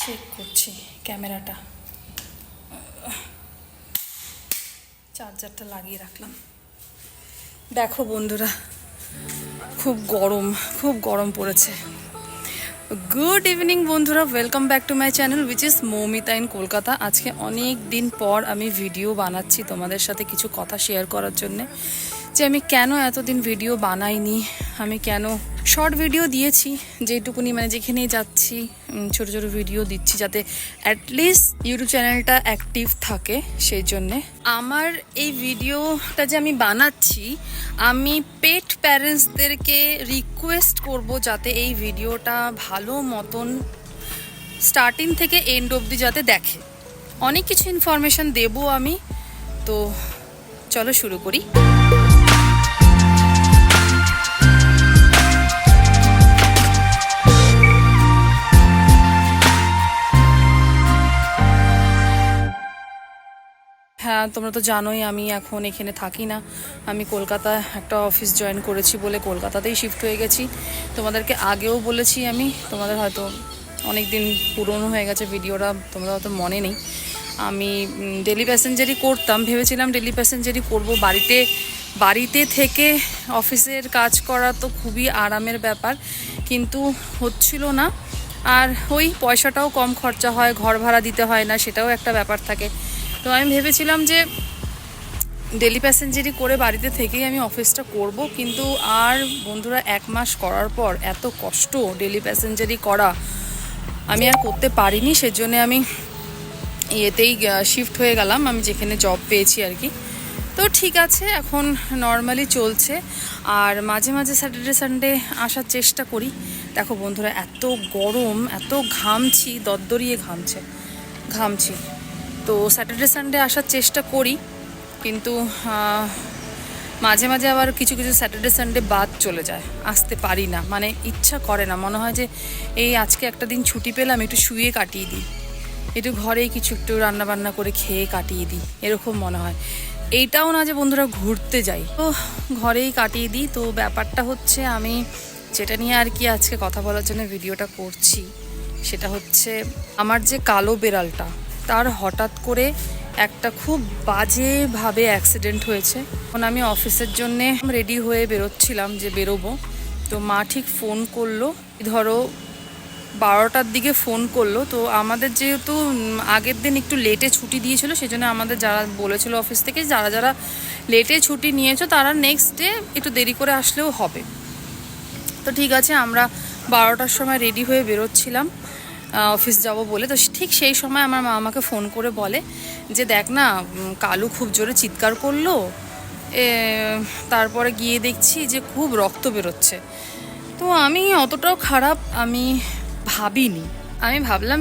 Check করছি ক্যামেরাটা। চার্জারটা লাগিয়ে রাখলাম। দেখো বন্ধুরা, খুব গরম খুব গরম পড়েছে। গুড ইভিনিং বন্ধুরা welcome back to my channel which is Moumita in Kolkata. আজকে অনেক দিন পর আমি ভিডিও বানাচ্ছি তোমাদের সাথে কিছু কথা শেয়ার করার জন্যে। যে আমি কেন এতদিন ভিডিও বানাইনি, আমি কেন শর্ট ভিডিও দিয়েছি যেটুকুনি মানে যেখানেই যাচ্ছি ছোট ছোট ভিডিও দিচ্ছি যাতে অ্যাটলিস্ট ইউটিউব চ্যানেলটা অ্যাক্টিভ থাকে সেই জন্যে। আমার এই ভিডিওটা যে আমি বানাচ্ছি, আমি পেট প্যারেন্টসদেরকে রিকোয়েস্ট করব যাতে এই ভিডিওটা ভালো মতন স্টার্টিং থেকে এন্ড অবধি যাতে দেখে। অনেক কিছু ইনফরমেশন দেবো আমি, তো চলো শুরু করি। হ্যাঁ তোমরা তো জানোই আমি এখন এখানে থাকি না। আমি কলকাতা একটা অফিস জয়েন করেছি বলে কলকাতাতেই শিফট হয়ে গেছি। তোমাদেরকে আগেও বলেছি আমি, তোমাদের হয়তো অনেক দিন পুরনো হয়ে গেছে ভিডিওটা, তোমরা হয়তো মনে নেই। আমি ডেলি প্যাসেঞ্জারই করতাম, ভেবেছিলাম ডেলি প্যাসেঞ্জারই করব। বাড়িতে বাড়িতে থেকে অফিসের কাজ করা তো খুবই আরামের ব্যাপার, কিন্তু হচ্ছিল না। আর ওই পয়সাটাও কম খরচা হয়, ঘর ভাড়া দিতে হয় না, সেটাও একটা ব্যাপার থাকে। তো আমি ভেবেছিলাম যে ডেলি প্যাসেঞ্জারি করে বাড়িতে থেকেই আমি অফিসটা করব, কিন্তু আর বন্ধুরা এক মাস করার পর এত কষ্ট ডেলি প্যাসেঞ্জারি করা আমি আর করতে পারিনি, সেজন্য আমি ইয়েতেই শিফট হয়ে গেলাম, আমি যেখানে জব পেয়েছি আর কি। তো ঠিক আছে, এখন নর্মালি চলছে। আর মাঝে মাঝে স্যাটারডে সানডে আসার চেষ্টা করি। দেখো বন্ধুরা, এত গরম, এত ঘামছি দরদরিয়ে ঘামছে, ঘামছি। তো স্যাটারডে সানডে আসার চেষ্টা করি, কিন্তু মাঝে মাঝে আবার কিছু কিছু স্যাটারডে সানডে বাদ চলে যায়, আসতে পারি না। মানে ইচ্ছা করে না, মনে হয় যে এই আজকে একটা দিন ছুটি পেলাম, একটু শুয়ে কাটিয়ে দিই। একটু ঘরেই কিছু একটু রান্নাবান্না করে খেয়ে কাটিয়ে দিই, এরকম মনে হয়। এইটাও না যে বন্ধুরা ঘুরতে যাই। তো ঘরেই কাটিয়ে দিই, তো ব্যাপারটা হচ্ছে আমি যেটা নিয়ে আর কি আজকে কথা বলার জন্য ভিডিওটা করছি, সেটা হচ্ছে আমার যে কালো বেড়ালটা তার হঠাৎ করে একটা খুব বাজেভাবে অ্যাক্সিডেন্ট হয়েছে। তখন আমি অফিসের জন্যে রেডি হয়ে বেরোচ্ছিলাম যে বেরোবো। তো মা ঠিক ফোন করল। ধরো বারোটার দিকে ফোন করল। তো আমাদের যেহেতু আগের দিন একটু লেটে ছুটি দিয়েছিল, সেজন্য আমাদের যারা বলেছিল অফিস থেকে, যারা যারা লেটে ছুটি নিয়েছো, তারা নেক্সট ডে একটু দেরি করে আসলেও হবে। তো ঠিক আছে, আমরা বারোটার সময় রেডি হয়ে বেরোচ্ছিলাম। অফিস যাব বলে। তো ঠিক সেই সময় আমার মা আমাকে ফোন করে বলে যে, দেখ না কালু খুব জোরে চিৎকার করল। তারপরে গিয়ে দেখছি যে, খুব রক্ত বেরোচ্ছে। তো আমি অতটাও খারাপ আমি ভাবিনি। আমি ভাবলাম,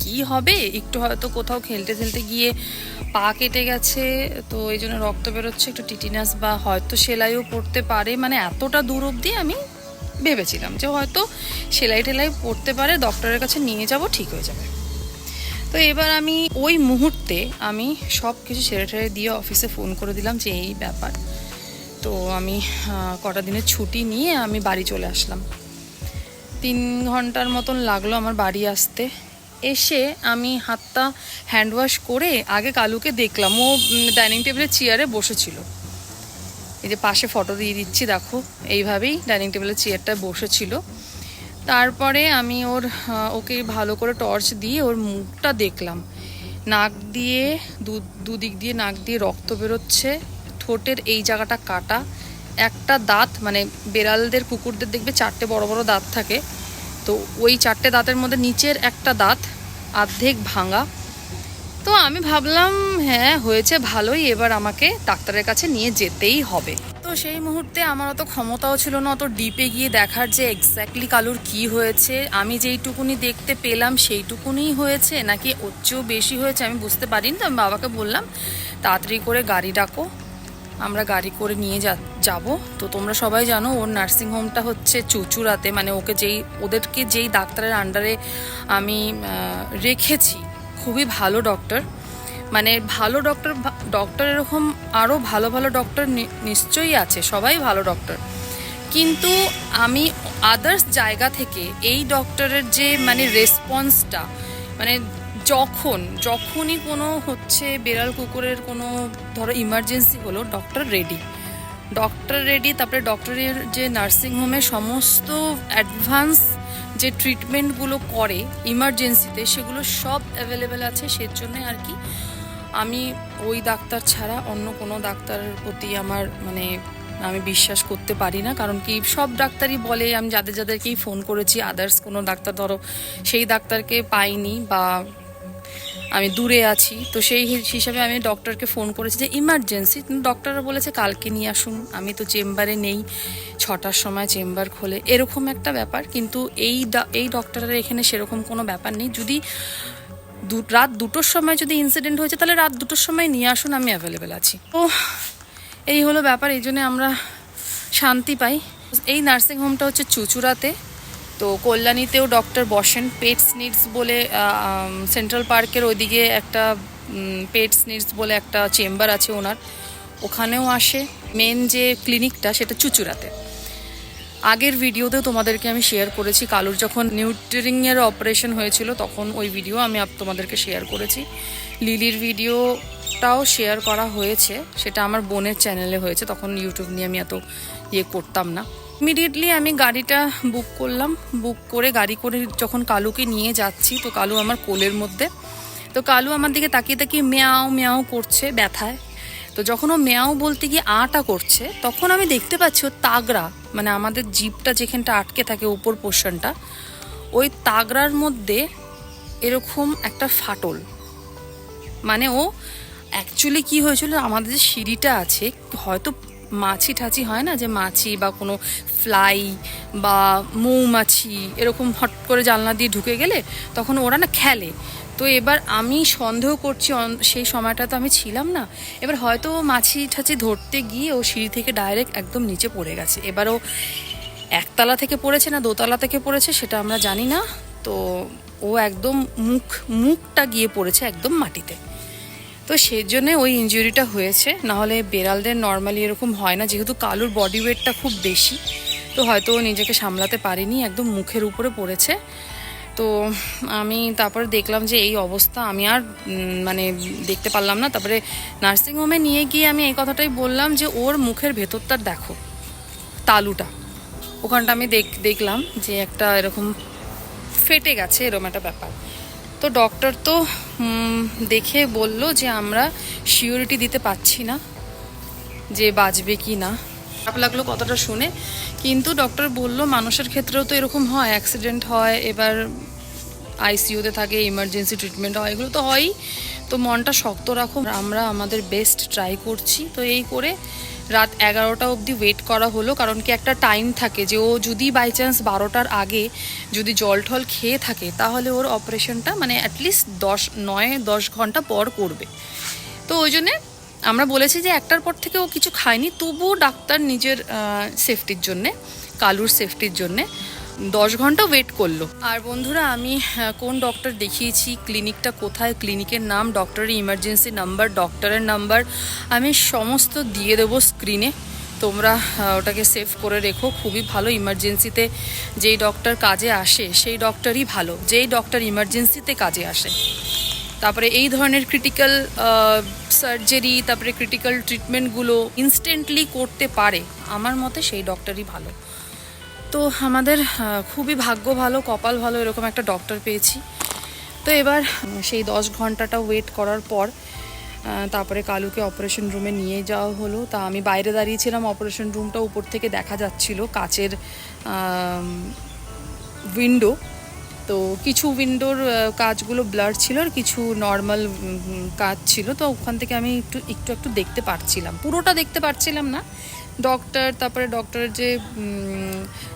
কি হবে? একটু হয়তো কোথাও খেলতে খেলতে গিয়ে পা কেটে গেছে, তো এই জন্য রক্ত বেরোচ্ছে, একটু টিটিনাস বা হয়তো সেলাইও পড়তে পারে। মানে এতটা দূর অবধি আমি ভেবেছিলাম যে হয়তো সেলাই টেলাই পড়তে পারে, ডক্টরের কাছে নিয়ে যাব, ঠিক হয়ে যাবে। তো এবার আমি ওই মুহূর্তে আমি সব কিছু ছেড়ে টেড়ে দিয়ে অফিসে ফোন করে দিলাম যে এই ব্যাপার। তো আমি কটা দিনের ছুটি নিয়ে আমি বাড়ি চলে আসলাম। তিন ঘণ্টার মতন লাগল আমার বাড়ি আসতে। এসে আমি হাতটা হ্যান্ড ওয়াশ করে আগে কালুকে দেখলাম। ও ডাইনিং টেবিলের চেয়ারে বসেছিল। এই যে পাশে ফটো দিয়ে দিচ্ছি, দেখো। এইভাবেই ডাইনিং টেবিলের চেয়ারটায় বসেছিল। তারপরে আমি ওর ওকে ভালো করে টর্চ দিয়ে ওর মুখটা দেখলাম। নাক দিয়ে, দু- দুদিক দিয়ে নাক দিয়ে রক্ত বেরোচ্ছে। ঠোঁটের এই জায়গাটা কাটা। একটা দাঁত মানে বেড়ালদের, কুকুরদের দেখবে চারটে বড় বড় দাঁত থাকে। তো ওই চারটে দাঁতের মধ্যে নিচের একটা দাঁত অর্ধেক ভাঙা। তো আমি ভাবলাম হ্যাঁ হয়েছে ভালোই, এবার আমাকে ডাক্তারের কাছে নিয়ে যেতেই হবে। তো সেই মুহূর্তে আমার অত ক্ষমতাও ছিল না, অত ডিপে গিয়ে দেখার যে এক্স্যাক্টলি কালুর কি হয়েছে, আমি যেইটুকুনি দেখতে পেলাম সেইটুকুনি হয়েছে, নাকি ওর চেয়েও বেশি হয়েছে আমি বুঝতে পারিনি, তো আমি বাবাকে বললাম, তাড়াতাড়ি করে গাড়ি ডাকো, আমরা গাড়ি করে নিয়ে যা, যাব। তো তোমরা সবাই জানো, ওর নার্সিং হোমটা হচ্ছে চুচুড়াতে মানে ওকে যেই, ওদেরকে যেই ডাক্তারের আন্ডারে আমি রেখেছি খুবই ভালো ডক্টর মানে ভালো ডক্টর ডক্টর এরকম আরও ভালো ভালো ডক্টর নিশ্চয়ই আছে, সবাই ভালো ডক্টর কিন্তু আমি আদার্স জায়গা থেকে এই ডক্টরের যে মানে রেসপন্সটা মানে যখন, যখনই কোনো হচ্ছে বেড়াল কুকুরের কোনো ধরো ইমার্জেন্সি হলো ডক্টর রেডি ডক্টর রেডি তারপরে ডক্টরের যে নার্সিংহোমে সমস্ত অ্যাডভান্স যে ট্রিটমেন্টগুলো করে ইমার্জেন্সিতে সেগুলো সব অ্যাভেলেবেল আছে সেজন্য আর কি আমি ওই ডাক্তার ছাড়া অন্য কোনো ডাক্তারের প্রতি আমার মানে আমি বিশ্বাস করতে পারি না। কারণ কি সব ডাক্তারই বলে, আমি যাদের যাদেরকেই ফোন করেছি আদার্স কোনো ডাক্তার ধরো, সেই ডাক্তারকে পাইনি বা আমি দূরে আছি। তো সেই হিসাবে আমি ডক্টরকে ফোন করেছি যে ইমার্জেন্সি ডক্টররা বলেছে, কালকে নিয়ে আসুন। আমি তো চেম্বারে নেই। ছটার সময় চেম্বার খোলে। এরকম একটা ব্যাপার। কিন্তু এই এই ডক্টরের এখানে সেরকম কোনো ব্যাপার নেই। যদি রাত দুটোর সময় যদি ইনসিডেন্ট হয়েছে, তাহলে রাত দুটোর সময় নিয়ে আসুন, আমি অ্যাভেলেবেল আছি। তো এই হলো ব্যাপার। এই জন্য আমরা শান্তি পাই। এই নার্সিং হোমটা হচ্ছে চুচুড়াতে। তো কল্যাণীতেও ডক্টর বসেন পেটস নিডস বলে সেন্ট্রাল পার্কের ওইদিকে একটা পেটস নিডস বলে একটা চেম্বার আছে ওনার, ওখানেও আসে। মেন যে ক্লিনিকটা সেটা চুচুড়াতে। আগের ভিডিওতেও তোমাদেরকে আমি শেয়ার করেছি, কালুর যখন নিউট্রিংয়ের অপারেশন হয়েছিল তখন ওই ভিডিও আমি তোমাদেরকে শেয়ার করেছি। লিলির ভিডিওটাও শেয়ার করা হয়েছে, সেটা আমার বোনের চ্যানেলে হয়েছে, তখন ইউটিউব নিয়ে আমি এত ইয়ে করতাম না। ইমিডিয়েটলি আমি গাড়িটা বুক করলাম। বুক করে গাড়ি করে যখন কালুকে নিয়ে যাচ্ছি, তো কালু আমার কোলের মধ্যে। তো কালু আমার দিকে তাকিয়ে তাকিয়ে মেয়াও মেয়াও করছে ব্যথায়। তো যখন ও মেয়াও বলতে গিয়ে আটা করছে, তখন আমি দেখতে পাচ্ছি ও তাগড়া। মানে আমাদের জিপটা যেখানটা আটকে থাকে উপর পোর্শনটা, ওই তাগড়ার মধ্যে এরকম একটা ফাটল। মানে ও অ্যাকচুয়ালি কি হয়েছিল, আমাদের যে সিঁড়িটা আছে, হয়তো মাছি ঠাচি হয় না যে মাছি বা কোনো ফ্লাই বা মৌমাছি এরকম হট করে জানলা দিয়ে ঢুকে গেলে তখন ওরা না খেলে। তো এবার আমি সন্দেহ করছি সেই সময়টা তো আমি ছিলাম না। এবার হয়তো মাছি ঠাচি ধরতে গিয়ে ও সিঁড়ি থেকে ডাইরেক্ট একদম নিচে পড়ে গেছে। এবারও একতলা থেকে পড়েছে না দোতলা থেকে পড়েছে সেটা আমরা জানি না। তো ও একদম মুখ, মুখটা গিয়ে পড়েছে একদম মাটিতে। তো সেই জন্যে ওই ইঞ্জুরিটা হয়েছে। নাহলে বেড়ালদের নর্মালি এরকম হয় না, যেহেতু কালুর বডি ওয়েটটা খুব বেশি, তো হয়তো ও নিজেকে সামলাতে পারেনি, একদম মুখের উপরে পড়েছে। তো আমি তারপরে দেখলাম যে এই অবস্থা, আমি আর মানে দেখতে পারলাম না। তারপরে নার্সিংহোমে নিয়ে গিয়ে আমি এই কথাটাই বললাম যে ওর মুখের ভেতরটা দেখো, তালুটা। ওখানটা আমি দেখ, দেখলাম যে একটা এরকম ফেটে গেছে, এরকম একটা ব্যাপার। তো ডক্টর তো দেখে বলল যে আমরা সিওরিটি দিতে পারছি না, যে বাঁচবে কি না। খারাপ লাগল কথাটা শুনে, কিন্তু ডক্টর বলল মানুষের ক্ষেত্রেও তো এরকম হয় অ্যাক্সিডেন্ট হয়, এবার আইসিইউতে থাকে ইমার্জেন্সি ট্রিটমেন্ট হয়, এগুলো তো হয়ই। তো মনটা শক্ত রাখো, আমরা আমাদের বেস্ট ট্রাই করছি। তো এই করে রাত এগারোটা অবধি ওয়েট করা হলো, কারণ কি একটা টাইম থাকে যে ও যদি বাই চান্স বারোটার আগে যদি জল ঠল খেয়ে থাকে, তাহলে ওর অপারেশনটা মানে অ্যাটলিস্ট দশ, নয়, দশ ঘণ্টা পর করবে। তো ওই জন্যে আমরা বলেছি যে একটার পর থেকে ও কিছু খায়নি, তবুও ডাক্তার নিজের সেফটির জন্যে, কালুর সেফটির জন্যে। দশ ঘণ্টা ওয়েট করল। আর বন্ধুরা, আমি কোন ডক্টর দেখিয়েছি? ক্লিনিকটা কোথায়? ক্লিনিকের নাম ডক্টরের ইমার্জেন্সি নাম্বার ডক্টরের নাম্বার আমি সমস্ত দিয়ে দেবো স্ক্রিনে তোমরা ওটাকে সেভ করে রেখো। খুবই ভালো ইমার্জেন্সিতে যেই ডক্টর কাজে আসে, সেই ডক্টরই ভালো। যেই ডক্টর ইমার্জেন্সিতে কাজে আসে। তারপরে এই ধরনের ক্রিটিক্যাল সার্জারি তারপরে ক্রিটিক্যাল ট্রিটমেন্টগুলো ইনস্ট্যান্টলি করতে পারে। আমার মতে সেই ডক্টরই ভালো। তো আমাদের খুবই ভাগ্য ভালো, কপাল ভালো, এরকম একটা ডক্টর পেয়েছি। তো এবার সেই দশ ঘন্টাটা ওয়েট করার পর তারপরে কালুকে অপারেশন রুমে নিয়ে যাওয়া হলো। তা আমি বাইরে দাঁড়িয়েছিলাম অপারেশন রুমটা উপর থেকে দেখা যাচ্ছিল কাচের উইন্ডো তো কিছু উইন্ডোর কাজগুলো ব্লার ছিল আর কিছু নর্মাল কাজ ছিল। তো ওখান থেকে আমি একটু একটু একটু দেখতে পারছিলাম। পুরোটা দেখতে পারছিলাম না। ডক্টর তারপরে ডক্টরের যে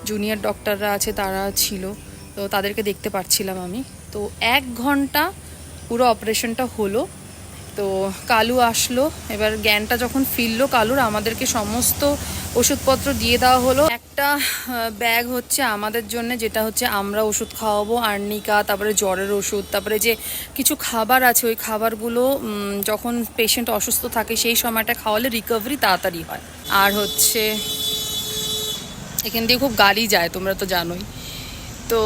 জুনিয়র ডক্টররা আছে, তারা ছিল। তো তাদেরকে দেখতে পাচ্ছিলাম আমি। তো এক ঘণ্টা পুরো অপারেশনটা হলো। তো কালু আসলো, এবার জ্ঞানটা যখন ফিরলো কালুর, আমাদেরকে সমস্ত ওষুধপত্র দিয়ে দেওয়া হলো। একটা ব্যাগ হচ্ছে আমাদের জন্য, যেটা হচ্ছে আমরা ওষুধ খাওয়াবো, আর্নিকা, তারপরে জ্বরের ওষুধ, তারপরে যে কিছু খাবার আছে, ওই খাবারগুলো যখন পেশেন্ট অসুস্থ থাকে, সেই সময়টা খাওয়ালে রিকভারি তাড়াতাড়ি হয়। আর হচ্ছে, এখান দিয়ে খুব গাড়ি যায়, তোমরা তো জানোই। তো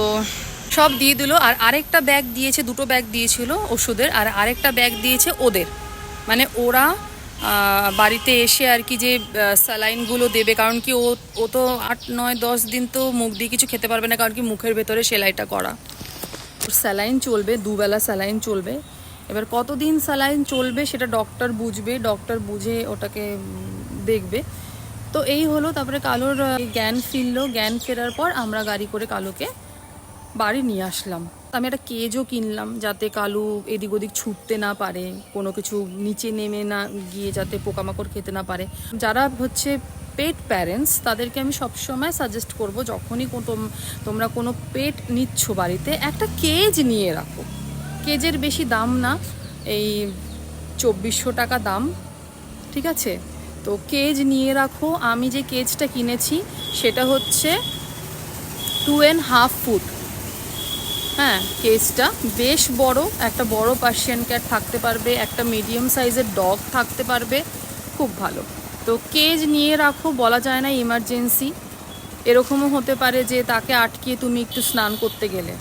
সব দিয়ে দিল, আর আরেকটা ব্যাগ দিয়েছে, দুটো ব্যাগ দিয়েছিল ওষুধের, আর আরেকটা ব্যাগ দিয়েছে ওদের। মানে ওরা বাড়িতে এসে আর কি যে স্যালাইনগুলো দেবে, কারণ কি ও ও তো আট, নয়, দশ দিন তো মুখ দিয়ে কিছু খেতে পারবে না, কারণ কি মুখের ভেতরে সেলাইটা করা। ওর স্যালাইন চলবে, দুবেলা স্যালাইন চলবে। এবার কতদিন স্যালাইন চলবে সেটা ডক্টর বুঝবে ডক্টর বুঝে ওটাকে দেখবে। তো এই হলো, তারপরে কালোর জ্ঞান ফিরলো, জ্ঞান ফেরার পর আমরা গাড়ি করে কালোকে বাড়ি নিয়ে আসলাম। আমি একটা কেজও কিনলাম যাতে কালু এদিক ওদিক ছুটতে না পারে, কোনো কিছু নিচে নেমে না গিয়ে যাতে পোকামাকড় খেতে না পারে। যারা হচ্ছে পেট প্যারেন্টস তাদেরকে আমি সবসময় সাজেস্ট করব যখনই তোমরা কোনো পেট নিচ্ছ বাড়িতে, একটা কেজ নিয়ে রাখো। কেজের বেশি দাম না, এই চব্বিশশো টাকা দাম, ঠিক আছে? তো কেজ নিয়ে রাখো। আমি যে কেজটা কিনেছি, সেটা হচ্ছে টু অ্যান্ড হাফ ফুট হ্যাঁ কেসটা বেশ বড়। একটা বড় পার্সিয়ান ক্যাট থাকতে পারবে, একটা মিডিয়াম সাইজের ডগ থাকতে পারবে, খুব ভালো। তো কেজ নিয়ে রাখো, বলা যায় না ইমার্জেন্সি এরকমও হতে পারে যে তাকে আটকিয়ে তুমি একটু স্নান করতে গেলে।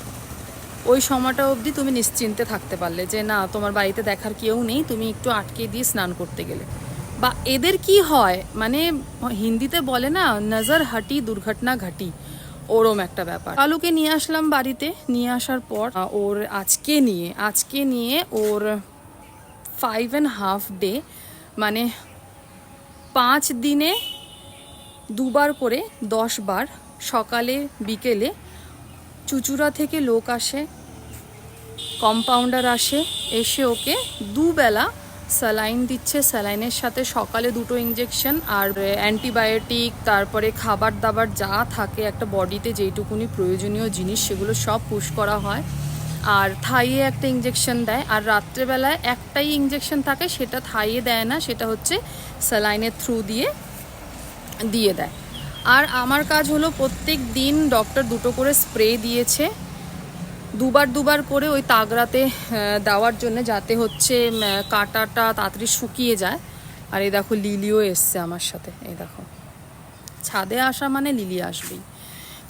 ওই সময়টা অবধি তুমি নিশ্চিন্তে থাকতে পারলে যে না, তোমার বাড়িতে দেখার কেউ নেই, তুমি একটু আটকে দিয়ে স্নান করতে গেলে। বা এদের কি হয়? মানে হিন্দিতে বলে না, নজর হাটি দুর্ঘটনা ঘাটি। ওরম একটা ব্যাপার। আলুকে নিয়ে আসলাম বাড়িতে নিয়ে আসার পর ওর আজকে নিয়ে আজকে নিয়ে ওর ফাইভ অ্যান্ড হাফ ডে মানে পাঁচ দিনে দুবার করে দশ বার সকালে বিকেলে চুচুড়া থেকে লোক আসে কম্পাউন্ডার আসে এসে ওকে দুবেলা স্যালাইন দিচ্ছে। স্যালাইনের সাথে সকালে দুটো ইঞ্জেকশন আর অ্যান্টিবায়োটিক তারপরে খাবার দাবার যা থাকে একটা বডিতে যেইটুকুনি প্রয়োজনীয় জিনিস সেগুলো সব পুশ করা হয়। আর থাইয়ে একটা ইঞ্জেকশন দেয়। আর রাত্রেবেলায় একটাই ইঞ্জেকশন থাকে, সেটা থাইয়ে দেয় না, সেটা হচ্ছে স্যালাইনের থ্রু দিয়ে দিয়ে দেয়। আর আমার কাজ হলো প্রত্যেক দিন ডক্টর দুটো করে স্প্রে দিয়েছে। দুবার দুবার করে ওই তাগড়াতে দেওয়ার জন্য যাতে হচ্ছে কাঁটাটা তাড়াতাড়ি শুকিয়ে যায়। আর এই দেখো লিলিও এসছে আমার সাথে, এই দেখো। ছাদে আসা মানে লিলি আসবেই।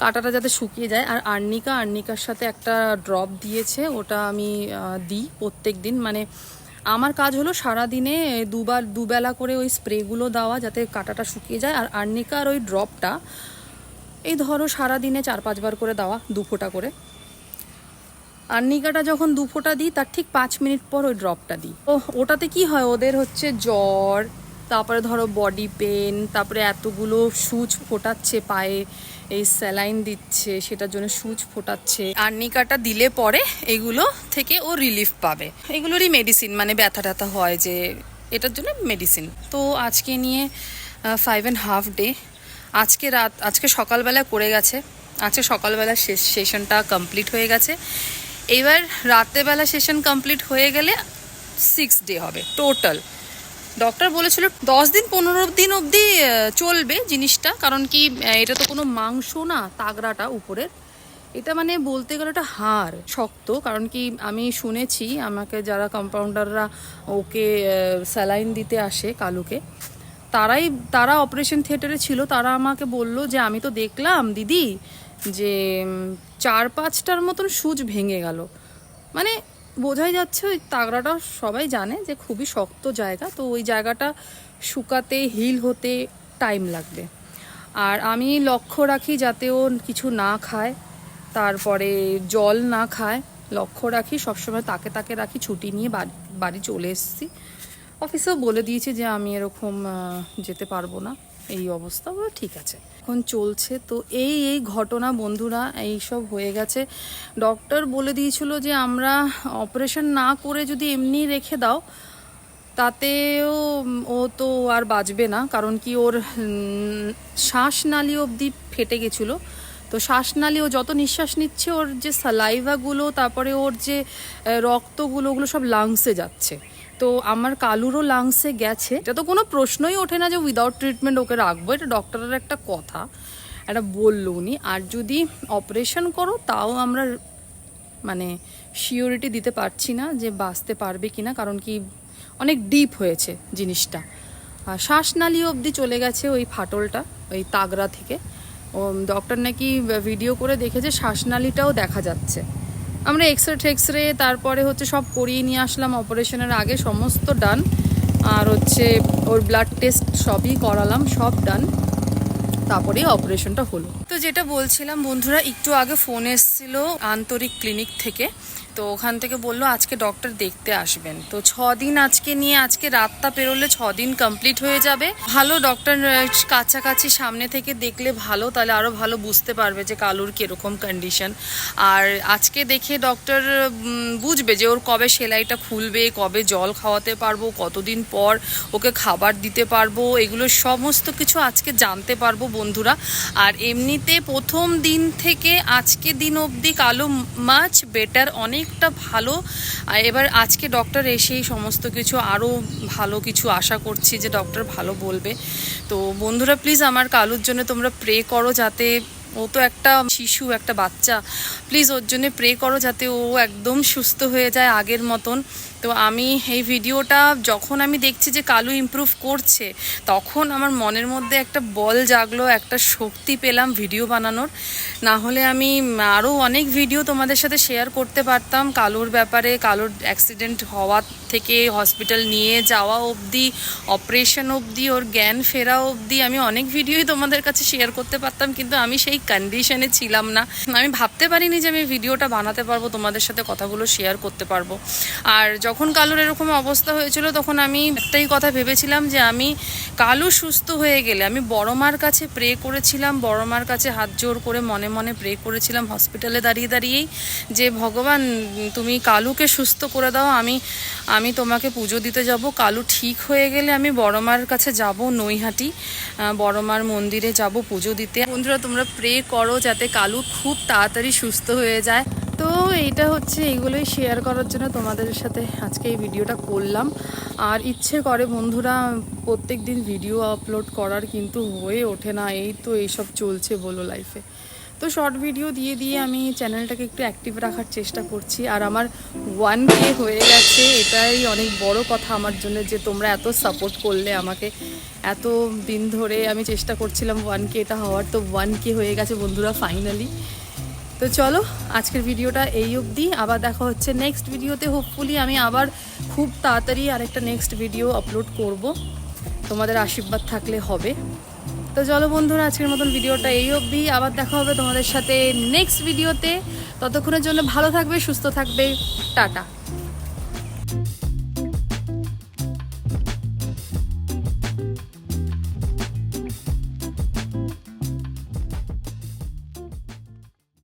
কাঁটাটা যাতে শুকিয়ে যায়। আর আর্নিকা, আর্নিকার সাথে একটা ড্রপ দিয়েছে, ওটা আমি দিই প্রত্যেক দিন। মানে আমার কাজ হলো সারা দিনে দুবার, দুবেলা করে ওই স্প্রেগুলো দেওয়া যাতে কাঁটাটা শুকিয়ে যায়। আর আর্নিকার ওই ড্রপটা, এই ধরো সারা দিনে চার পাঁচবার করে দেওয়া দু ফোঁটা করে। আর্নিকাটা যখন দু ফোঁটা দিই, তার ঠিক পাঁচ মিনিট পর ওই ড্রপটা দিই। ও ওটাতে কি হয়? ওদের হচ্ছে জ্বর, তারপরে ধরো বডি পেন তারপরে এতগুলো সুচ ফোটাচ্ছে পায়ে, এই স্যালাইন দিচ্ছে, সেটার জন্য সুচ ফোটাচ্ছে। আর্নিকাটা দিলে পরে এগুলো থেকে ও রিলিফ পাবে। এগুলোরই মেডিসিন মানে ব্যথা ট্যাথা হয় যে, এটার জন্য মেডিসিন তো আজকে নিয়ে ফাইভ অ্যান্ড হাফ ডে আজকে রাত, আজকে সকালবেলা করে গেছে। আজকে সকালবেলা শেষ সেশনটা কমপ্লিট হয়ে গেছে। এবার রাতেবেলা সেশন কমপ্লিট হয়ে গেলে সিক্স ডে হবে টোটাল ডক্টর বলেছিল দশ দিন পনেরো দিন অবধি চলবে জিনিসটা, কারণ কি এটা তো কোনো মাংস না, তাগড়াটা উপরের। এটা মানে বলতে গেলে একটা হার শক্ত, কারণ কি, আমি শুনেছি আমাকে যারা কম্পাউন্ডাররা ওকে স্যালাইন দিতে আসে কালুকে, তারাই, তারা অপারেশন থিয়েটারে ছিল, তারা আমাকে বলল যে, আমি তো দেখলাম, দিদি, যে চার পাঁচটার মতন সুচ ভেঙে গেল। মানে বোঝাই যাচ্ছে ওই তাগড়াটা সবাই জানে যে খুবই শক্ত জায়গা, তো ওই জায়গাটা শুকাতে, হিল হতে টাইম লাগবে। আর আমি লক্ষ্য রাখি যাতে ও কিছু না খায়, তারপরে জল না খায়, লক্ষ্য রাখি, সবসময় তাকে তাকে রাখি, ছুটি নিয়ে বাড়ি বাড়ি চলে এসেছি। অফিসেও বলে দিয়েছে যে আমি এরকম যেতে পারব না, এই অবস্থা ঠিক আছে। এখন চলছে। তো এই এই ঘটনা বন্ধুরা এই সব হয়ে গেছে। ডক্টর বলে দিয়েছিল যে, আমরা অপারেশন না করে যদি এমনি রেখে দাও, তাতেও ও তো আর বাঁচবে না। কারণ কি, ওর শ্বাসনালী অবধি ফেটে গেছিল। তো শ্বাসনালী, ও যত নিঃশ্বাস নিচ্ছে, ওর যে সালাইভাগুলো তারপরে ওর যে রক্তগুলো, ওগুলো সব লাংসে যাচ্ছে। তো আমার কালুরও লাংসে গেছে। এটা তো কোনো প্রশ্নই ওঠে না যে উইদাউট ট্রিটমেন্ট ওকে রাখব। এটা ডক্টরের একটা কথা। এটা বলল উনি। আর যদি অপারেশন করো, তাও আমরা মানে শিওরিটি দিতে পারছি না যে বাঁচতে পারবে কি না কারণ কি অনেক ডিপ হয়েছে জিনিসটা। আর শ্বাসনালী অবধি চলে গেছে ওই ফাটলটা, ওই তাগড়া থেকে। ও ডক্টর নাকি ভিডিও করে দেখেছে, শ্বাসনালীটাও দেখা যাচ্ছে। আমরা এক্স রে টেক্স রে তারপরে হচ্ছে সব করিয়ে নিয়ে আসলাম। অপারেশনের আগে সমস্ত ডান আর হচ্ছে ওর ব্লাড টেস্ট সবই করালাম, সব ডান তারপরেই অপারেশনটা হলো। তো যেটা বলছিলাম, বন্ধুরা, একটু আগে ফোন এসেছিল আন্তরিক ক্লিনিক থেকে। তো ওখান থেকে বলল, আজকে ডক্টর দেখতে আসবেন। তো ছ দিন আজকে নিয়ে, আজকে রাতটা পেরোলে ছ দিন কমপ্লিট হয়ে যাবে। ভালো ডক্টর কাছাকাছি সামনে থেকে দেখলে ভালো, তাহলে আরও ভালো বুঝতে পারবে যে কালুর কীরকম কন্ডিশন আর আজকে দেখে ডক্টর বুঝবে যে ওর কবে সেলাইটা খুলবে, কবে জল খাওয়াতে পারব, কতদিন পর ওকে খাবার দিতে পারব, এগুলো সমস্ত কিছু আজকে জানতে পারব বন্ধুরা। আর এমনিতে প্রথম দিন থেকে আজকে দিন অবধি কালো মাছ, বেটার অনেকটা ভালো। আর এবার আজকে ডক্টর এসেই সমস্ত কিছু, আরও ভালো কিছু আশা করছি যে ডক্টর ভালো বলবে। তো বন্ধুরা প্লিজ আমার কালুর জন্য তোমরা প্রে করো যাতে ও তো একটা শিশু, একটা বাচ্চা। প্লিজ ওর জন্য প্রে করো যাতে ও একদম সুস্থ হয়ে যায় আগের মতন। তো আমি এই ভিডিওটা যখন আমি দেখছি যে কালু ইমপ্রুভ করছে, তখন আমার মনের মধ্যে একটা বল জাগলো, একটা শক্তি পেলাম ভিডিও বানানোর। না হলে আমি আরও অনেক ভিডিও তোমাদের সাথে শেয়ার করতে পারতাম। কালুর ব্যাপারে, কালুর অ্যাক্সিডেন্ট হওয়া থেকে হসপিটাল নিয়ে যাওয়া অবধি অপারেশন অবধি, ওর জ্ঞান ফেরা অবধি আমি অনেক ভিডিওই তোমাদের কাছে শেয়ার করতে পারতাম, কিন্তু আমি সেই কন্ডিশনে ছিলাম না। আমি ভাবতে পারিনি যে আমি ভিডিওটা বানাতে পারব, তোমাদের সাথে কথাগুলো শেয়ার করতে পারব। আর যখন কালুর এরকম অবস্থা হয়েছিল তখন আমি একটাই কথা ভেবেছিলাম যে আমি কালু সুস্থ হয়ে গেলে আমি বড় মার কাছে প্রে করেছিলাম বড় মার কাছে হাত জোর করে মনে মনে প্রে করেছিলাম হসপিটালে দাঁড়িয়ে দাঁড়িয়েই যে ভগবান তুমি কালুকে সুস্থ করে দাও আমি আমি তোমাকে পুজো দিতে যাব। কালু ঠিক হয়ে গেলে আমি বড় মার কাছে যাব নৈহাটি আহ, বড় মার মন্দিরে যাব পুজো দিতে। বন্ধুরা তোমরা প্রে করো যাতে কালু খুব তাড়াতাড়ি সুস্থ হয়ে যায়। তো এইটা হচ্ছে, এইগুলোই শেয়ার করার জন্য তোমাদের সাথে আজকে এই ভিডিওটা করলাম। আর ইচ্ছে করে বন্ধুরা প্রত্যেক দিন ভিডিও আপলোড করার কিন্তু হয়ে ওঠে না, এই তো এইসব চলছে বলো লাইফে তো শর্ট ভিডিও দিয়ে দিয়ে আমি চ্যানেলটাকে একটু অ্যাক্টিভ রাখার চেষ্টা করছি। আর আমার ওয়ান কে হয়ে গেছে, এটাই অনেক বড় কথা আমার জন্য যে তোমরা এত সাপোর্ট করলে আমাকে। এত দিন ধরে আমি চেষ্টা করছিলাম ওয়ান কে এটা হওয়ার, তো ওয়ান কে হয়ে গেছে বন্ধুরা ফাইনালি তো চলো, আজকের ভিডিওটা এই অবধি। আবার দেখা হচ্ছে নেক্সট ভিডিওতে। হোপফুলি আমি আবার খুব তাড়াতাড়ি আরেকটা নেক্সট ভিডিও আপলোড করব। তোমাদের আশীর্বাদ থাকলে হবে। তো চলো বন্ধুরা, আজকের মতন ভিডিওটা এই অবধি। আবার দেখা হবে তোমাদের সাথে নেক্সট ভিডিওতে ততক্ষণের জন্য ভালো থাকবে, সুস্থ থাকবে। টাটা।